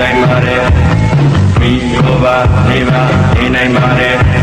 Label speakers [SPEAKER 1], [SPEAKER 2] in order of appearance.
[SPEAKER 1] နိုင်ပါတယ်
[SPEAKER 2] မိဘ
[SPEAKER 1] နိဗ္ဗာန်နေနိုင်ပါတယ်